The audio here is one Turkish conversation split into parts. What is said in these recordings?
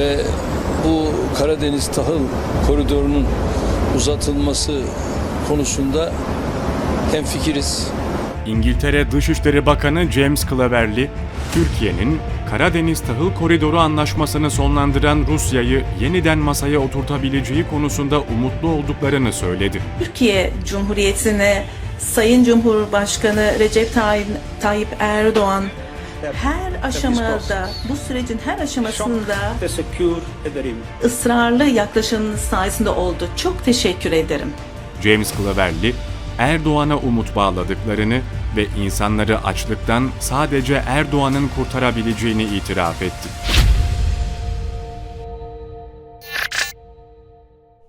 ve bu Karadeniz tahıl koridorunun uzatılması konusunda hemfikiriz. İngiltere Dışişleri Bakanı James Cleverly, Türkiye'nin Karadeniz Tahıl Koridoru anlaşmasını sonlandıran Rusya'yı yeniden masaya oturtabileceği konusunda umutlu olduklarını söyledi. Türkiye Cumhuriyeti'ne Sayın Cumhurbaşkanı Recep Tayyip, Tayyip Erdoğan her aşamada, bu sürecin her aşamasında teşekkür ederim. ısrarlı yaklaşımınız sayesinde oldu. Çok teşekkür ederim. James Cleverly, Erdoğan'a umut bağladıklarını ve insanları açlıktan sadece Erdoğan'ın kurtarabileceğini itiraf etti.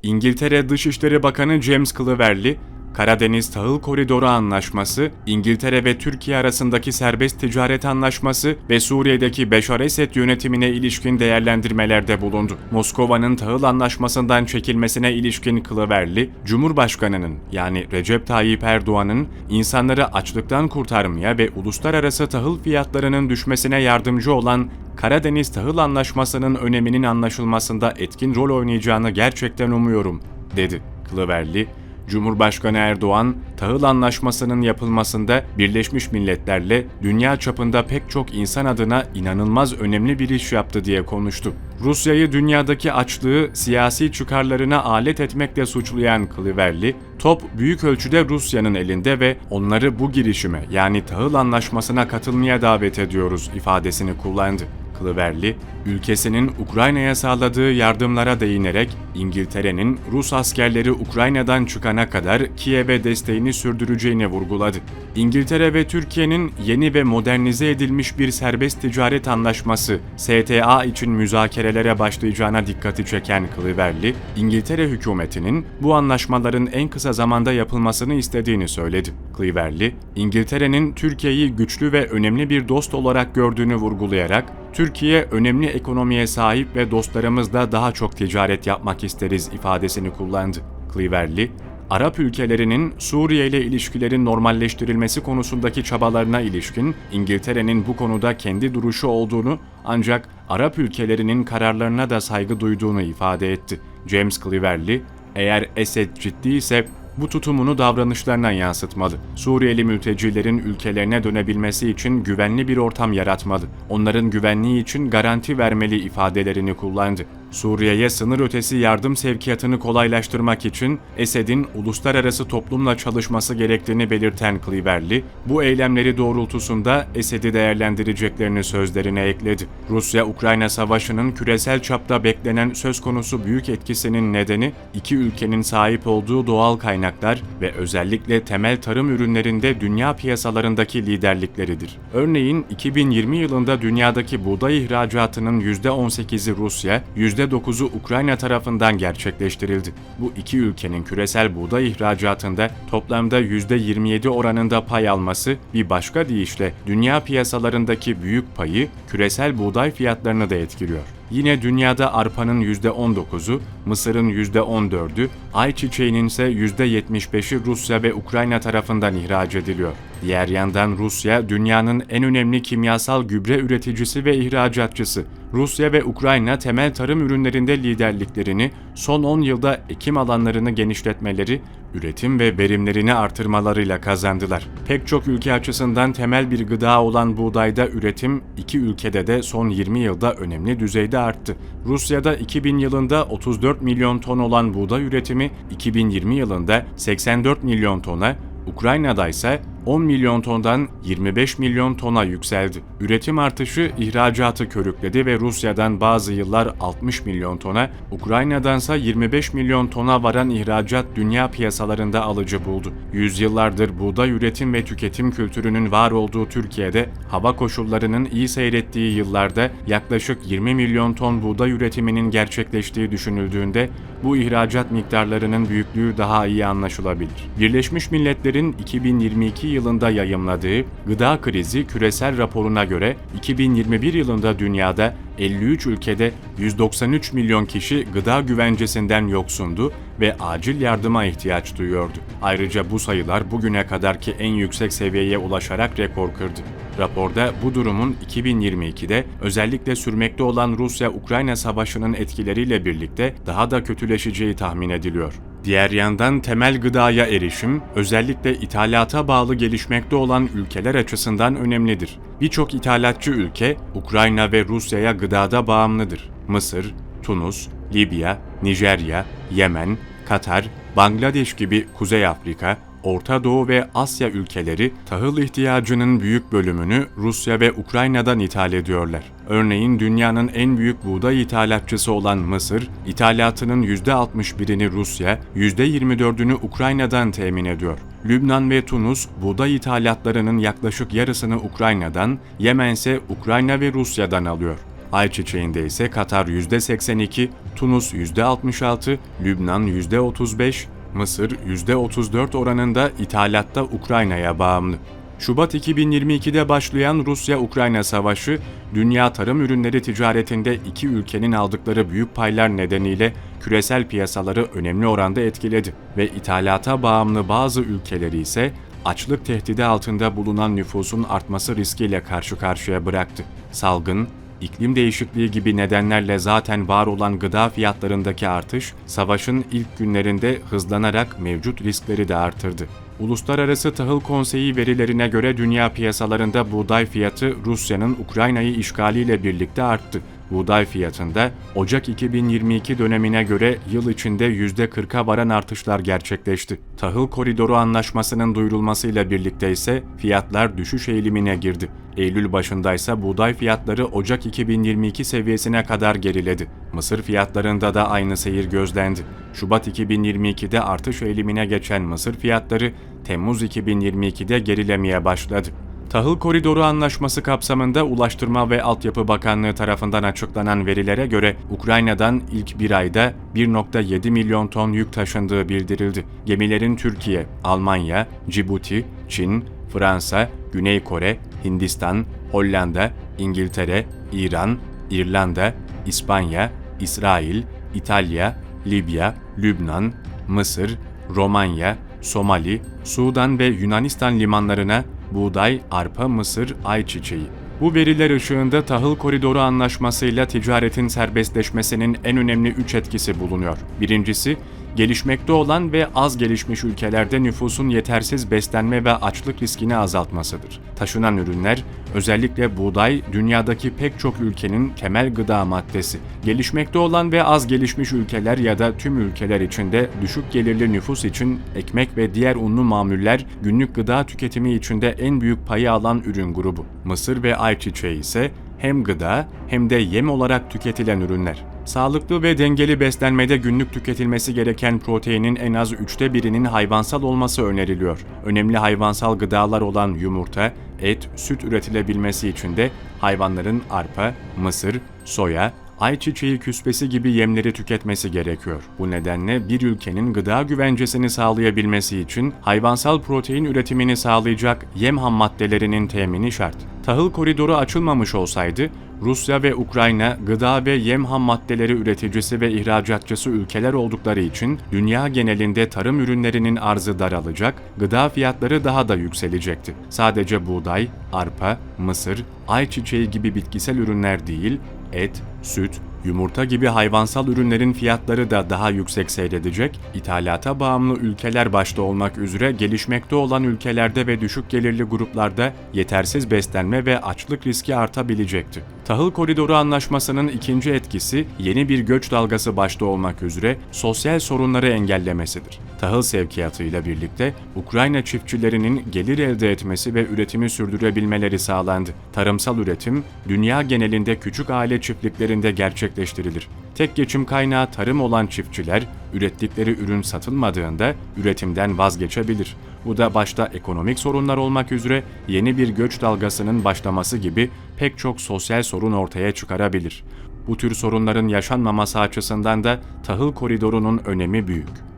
İngiltere Dışişleri Bakanı James Cleverly, Karadeniz Tahıl Koridoru Anlaşması, İngiltere ve Türkiye arasındaki serbest ticaret anlaşması ve Suriye'deki Beşar Esed yönetimine ilişkin değerlendirmelerde bulundu. Moskova'nın tahıl anlaşmasından çekilmesine ilişkin Cleverly, Cumhurbaşkanı'nın yani Recep Tayyip Erdoğan'ın insanları açlıktan kurtarmaya ve uluslararası tahıl fiyatlarının düşmesine yardımcı olan Karadeniz Tahıl Anlaşması'nın öneminin anlaşılmasında etkin rol oynayacağını gerçekten umuyorum, dedi. Cleverly, Cumhurbaşkanı Erdoğan, tahıl anlaşmasının yapılmasında Birleşmiş Milletler'le dünya çapında pek çok insan adına inanılmaz önemli bir iş yaptı diye konuştu. Rusya'yı dünyadaki açlığı siyasi çıkarlarına alet etmekle suçlayan Cleverly, top büyük ölçüde Rusya'nın elinde ve onları bu girişime yani tahıl anlaşmasına katılmaya davet ediyoruz ifadesini kullandı. Cleverly, ülkesinin Ukrayna'ya sağladığı yardımlara değinerek İngiltere'nin Rus askerleri Ukrayna'dan çıkana kadar Kiev'e desteğini sürdüreceğini vurguladı. İngiltere ve Türkiye'nin yeni ve modernize edilmiş bir serbest ticaret anlaşması STA için müzakerelere başlayacağına dikkati çeken Cleverly, İngiltere hükümetinin bu anlaşmaların en kısa zamanda yapılmasını istediğini söyledi. Cleverly, İngiltere'nin Türkiye'yi güçlü ve önemli bir dost olarak gördüğünü vurgulayarak, Türkiye önemli ekonomiye sahip ve dostlarımızla daha çok ticaret yapmak isteriz ifadesini kullandı. Cleverly, Arap ülkelerinin Suriye ile ilişkilerin normalleştirilmesi konusundaki çabalarına ilişkin İngiltere'nin bu konuda kendi duruşu olduğunu ancak Arap ülkelerinin kararlarına da saygı duyduğunu ifade etti. James Cleverly, eğer Esed ciddi ise bu tutumunu davranışlarına yansıtmalı. Suriyeli mültecilerin ülkelerine dönebilmesi için güvenli bir ortam yaratmalı. Onların güvenliği için garanti vermeli ifadelerini kullandı. Suriye'ye sınır ötesi yardım sevkiyatını kolaylaştırmak için Esed'in uluslararası toplumla çalışması gerektiğini belirten Cleverly, bu eylemleri doğrultusunda Esed'i değerlendireceklerini sözlerine ekledi. Rusya-Ukrayna savaşının küresel çapta beklenen söz konusu büyük etkisinin nedeni iki ülkenin sahip olduğu doğal kaynaklar ve özellikle temel tarım ürünlerinde dünya piyasalarındaki liderlikleridir. Örneğin 2020 yılında dünyadaki buğday ihracatının %18'i Rusya, %9'u Ukrayna tarafından gerçekleştirildi. Bu iki ülkenin küresel buğday ihracatında toplamda %27 oranında pay alması bir başka deyişle dünya piyasalarındaki büyük payı küresel buğday fiyatlarını da etkiliyor. Yine dünyada arpanın %19'u, mısırın %14'ü, ayçiçeğinin ise %75'i Rusya ve Ukrayna tarafından ihraç ediliyor. Diğer yandan Rusya dünyanın en önemli kimyasal gübre üreticisi ve ihracatçısı. Rusya ve Ukrayna temel tarım ürünlerinde liderliklerini, son 10 yılda ekim alanlarını genişletmeleri, üretim ve verimlerini artırmalarıyla kazandılar. Pek çok ülke açısından temel bir gıda olan buğdayda üretim iki ülkede de son 20 yılda önemli düzeyde arttı. Rusya'da 2000 yılında 34 milyon ton olan buğday üretimi 2020 yılında 84 milyon tona, Ukrayna'da ise 10 milyon tondan 25 milyon tona yükseldi. Üretim artışı ihracatı körükledi ve Rusya'dan bazı yıllar 60 milyon tona, Ukrayna'dansa 25 milyon tona varan ihracat dünya piyasalarında alıcı buldu. Yüzyıllardır buğday üretim ve tüketim kültürünün var olduğu Türkiye'de hava koşullarının iyi seyrettiği yıllarda yaklaşık 20 milyon ton buğday üretiminin gerçekleştiği düşünüldüğünde bu ihracat miktarlarının büyüklüğü daha iyi anlaşılabilir. Birleşmiş Milletler'in 2022 yılında yayımladığı Gıda Krizi Küresel raporuna göre 2021 yılında dünyada 53 ülkede 193 milyon kişi gıda güvencesinden yoksundu ve acil yardıma ihtiyaç duyuyordu. Ayrıca bu sayılar bugüne kadarki en yüksek seviyeye ulaşarak rekor kırdı. Raporda bu durumun 2022'de özellikle sürmekte olan Rusya-Ukrayna savaşının etkileriyle birlikte daha da kötüleşeceği tahmin ediliyor. Diğer yandan temel gıdaya erişim, özellikle ithalata bağlı gelişmekte olan ülkeler açısından önemlidir. Birçok ithalatçı ülke, Ukrayna ve Rusya'ya gıdada bağımlıdır. Mısır, Tunus, Libya, Nijerya, Yemen, Katar, Bangladeş gibi Kuzey Afrika, Orta Doğu ve Asya ülkeleri tahıl ihtiyacının büyük bölümünü Rusya ve Ukrayna'dan ithal ediyorlar. Örneğin dünyanın en büyük buğday ithalatçısı olan Mısır, ithalatının %61'ini Rusya, %24'ünü Ukrayna'dan temin ediyor. Lübnan ve Tunus buğday ithalatlarının yaklaşık yarısını Ukrayna'dan, Yemen ise Ukrayna ve Rusya'dan alıyor. Ayçiçeğinde ise Katar %82, Tunus %66, Lübnan %35, Mısır %34 oranında ithalatta Ukrayna'ya bağımlı. Şubat 2022'de başlayan Rusya-Ukrayna savaşı, dünya tarım ürünleri ticaretinde iki ülkenin aldıkları büyük paylar nedeniyle küresel piyasaları önemli oranda etkiledi ve ithalata bağımlı bazı ülkeleri ise açlık tehdidi altında bulunan nüfusun artması riskiyle karşı karşıya bıraktı. Salgın, İklim değişikliği gibi nedenlerle zaten var olan gıda fiyatlarındaki artış, savaşın ilk günlerinde hızlanarak mevcut riskleri de artırdı. Uluslararası Tahıl Konseyi verilerine göre dünya piyasalarında buğday fiyatı Rusya'nın Ukrayna'yı işgaliyle birlikte arttı. Buğday fiyatında Ocak 2022 dönemine göre yıl içinde %40'a varan artışlar gerçekleşti. Tahıl Koridoru Anlaşması'nın duyurulmasıyla birlikte ise fiyatlar düşüş eğilimine girdi. Eylül başındaysa buğday fiyatları Ocak 2022 seviyesine kadar geriledi. Mısır fiyatlarında da aynı seyir gözlendi. Şubat 2022'de artış eğilimine geçen mısır fiyatları Temmuz 2022'de gerilemeye başladı. Tahıl Koridoru Anlaşması kapsamında Ulaştırma ve Altyapı Bakanlığı tarafından açıklanan verilere göre Ukrayna'dan ilk bir ayda 1.7 milyon ton yük taşındığı bildirildi. Gemilerin Türkiye, Almanya, Cibuti, Çin, Fransa, Güney Kore, Hindistan, Hollanda, İngiltere, İran, İrlanda, İspanya, İsrail, İtalya, Libya, Lübnan, Mısır, Romanya, Somali, Sudan ve Yunanistan limanlarına buğday, arpa, mısır, ayçiçeği. Bu veriler ışığında tahıl koridoru anlaşmasıyla ticaretin serbestleşmesinin en önemli üç etkisi bulunuyor. Birincisi, gelişmekte olan ve az gelişmiş ülkelerde nüfusun yetersiz beslenme ve açlık riskini azaltmasıdır. Taşınan ürünler, özellikle buğday, dünyadaki pek çok ülkenin temel gıda maddesi. Gelişmekte olan ve az gelişmiş ülkeler ya da tüm ülkeler içinde düşük gelirli nüfus için ekmek ve diğer unlu mamuller günlük gıda tüketimi içinde en büyük payı alan ürün grubu. Mısır ve ayçiçeği ise hem gıda hem de yem olarak tüketilen ürünler. Sağlıklı ve dengeli beslenmede günlük tüketilmesi gereken proteinin en az üçte birinin hayvansal olması öneriliyor. Önemli hayvansal gıdalar olan yumurta, et, süt üretilebilmesi için de hayvanların arpa, mısır, soya, ayçiçeği küspesi gibi yemleri tüketmesi gerekiyor. Bu nedenle bir ülkenin gıda güvencesini sağlayabilmesi için hayvansal protein üretimini sağlayacak yem ham maddelerinin temini şart. Tahıl koridoru açılmamış olsaydı Rusya ve Ukrayna gıda ve yem ham maddeleri üreticisi ve ihracatçısı ülkeler oldukları için dünya genelinde tarım ürünlerinin arzı daralacak, gıda fiyatları daha da yükselecekti. Sadece buğday, arpa, mısır, ayçiçeği gibi bitkisel ürünler değil, et, süt, yumurta gibi hayvansal ürünlerin fiyatları da daha yüksek seyredecek, ithalata bağımlı ülkeler başta olmak üzere gelişmekte olan ülkelerde ve düşük gelirli gruplarda yetersiz beslenme ve açlık riski artabilecekti. Tahıl Koridoru Anlaşması'nın ikinci etkisi yeni bir göç dalgası başta olmak üzere sosyal sorunları engellemesidir. Tahıl sevkiyatıyla birlikte Ukrayna çiftçilerinin gelir elde etmesi ve üretimi sürdürebilmeleri sağlandı. Tarımsal üretim dünya genelinde küçük aile çiftliklerinde gerçekleştirilir. Tek geçim kaynağı tarım olan çiftçiler ürettikleri ürün satılmadığında üretimden vazgeçebilir. Bu da başta ekonomik sorunlar olmak üzere yeni bir göç dalgasının başlaması gibi pek çok sosyal sorun ortaya çıkarabilir. Bu tür sorunların yaşanmaması açısından da tahıl koridorunun önemi büyük.